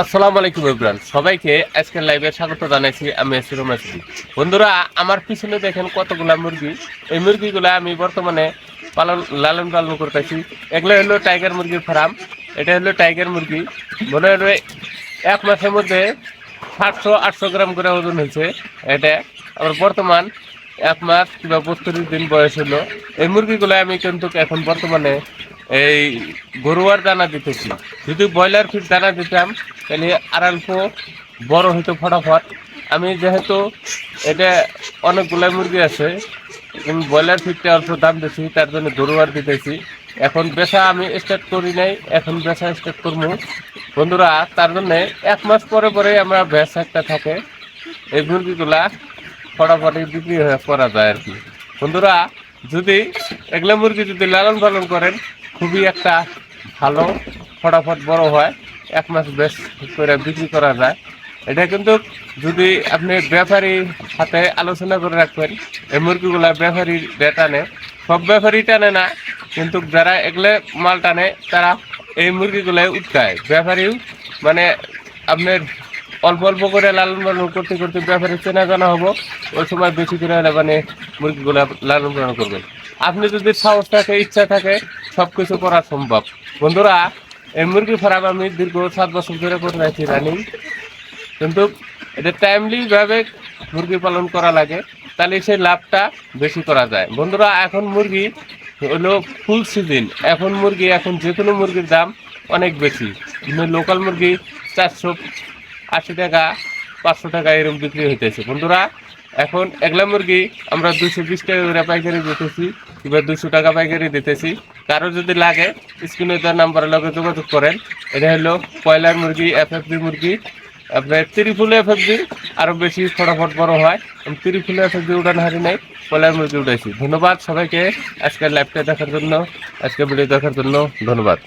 আসসালামু আলাইকুম ইব্রান। সবাইকে আজকের লাইভে স্বাগত জানাইছি আমি এসিরো মাসুদি বন্ধুরা, আমার পিছনে দেখেন কতগুলা মুরগি। এই মুরগিগুলা আমি বর্তমানে পালন, লালন পালন করতেছি। এগুলো হলো টাইগার মুরগির ফার্ম এটা হলো টাইগার মুরগি। মনে হলো এক মাসের মধ্যে সাতশো, আটশো গ্রাম করে ওজন হয়েছে। এটা আবার বর্তমান এক মাস কিংবা বত্রিশ দিন বয়স হলো। এই মুরগিগুলো আমি কিন্তু এখন বর্তমানে এই গরুয়ার দানা দিতেছি। যদি ব্রয়লার ফিট দানা দিতাম, তাহলে আড়াল্প বড় হইতো ফটাফট। আমি যেহেতু এটা অনেকগুলো মুরগি আছে কিন্তু ব্রয়লার ফিটটা অল্প দাম দিচ্ছি তার জন্য গরুয়ার দিতেছি। এখন বেচা আমি স্টার্ট করি নাই, এখন বেচা স্টার্ট করব। বন্ধুরা, তার জন্য এক মাস পরে পরে আমরা বেচা একটা থাকে। এই মুরগিগুলা ফটাফট বিক্রি করা যায় আর কি। বন্ধুরা, যদি এগুলো মুরগি যদি লালন পালন করেন খুবই একটা ভালো, ফটাফট বড় হয়। এক মাস বেশ করে বিক্রি করা যায়। এটা কিন্তু যদি আপনি ব্যাপারী সাথে আলোচনা করে রাখবেন, এই মুরগিগুলা ব্যাপারী টানে, সব ব্যাপারী টানে না, কিন্তু যারা এগুলো মাল টানে, তারা এই মুরগিগুলাই উৎকায়। ব্যাপারীও মানে আপনার অল্প অল্প করে লালন পালন করতে করতে ব্যাপারে চেনা জানা হব। ওই সময় বেশি করে মানে মুরগিগুলো লালন পালন করবেন আপনি যদি সাহস থাকে, ইচ্ছা থাকে সব কিছু করা সম্ভব। বন্ধুরা, এই মুরগি ফার্ম আমি দীর্ঘ সাত বছর ধরে করে রাখছি রানিং। কিন্তু এটা টাইমলিভাবে মুরগি পালন করা লাগে, তাহলে সেই লাভটা বেশি করা যায়। বন্ধুরা, এখন মুরগি হলো ফুল সিজন এখন মুরগি, এখন যে কোনো মুরগির দাম অনেক বেশি। লোকাল মুরগি চারশো আশি টাকা, পাঁচশো টাকা এরকম বিক্রি হইতেছে। বন্ধুরা, এখন একলা মুরগি আমরা দুশো বিশ টাকা করে পাইকারি দিতেছি, কিংবা দুশো টাকা পাইকারি দিতেছি। কারও যদি লাগে, স্ক্রিনে তার নাম্বারের লগে যোগাযোগ করেন। এটা হলো কয়লার মুরগি এফ এফএফবি মুরগি আপনার ত্রিফুলে এফ এফএফবি আরও বেশি ফটাফট বড় হয়। ত্রিফুলে এফএফবি উড়ান হারি নাই কয়লার মুরগি উঠাইছি ধন্যবাদ সবাইকে আজকের লাইভটা দেখার জন্য, আজকের ভিডিও দেখার জন্য ধন্যবাদ।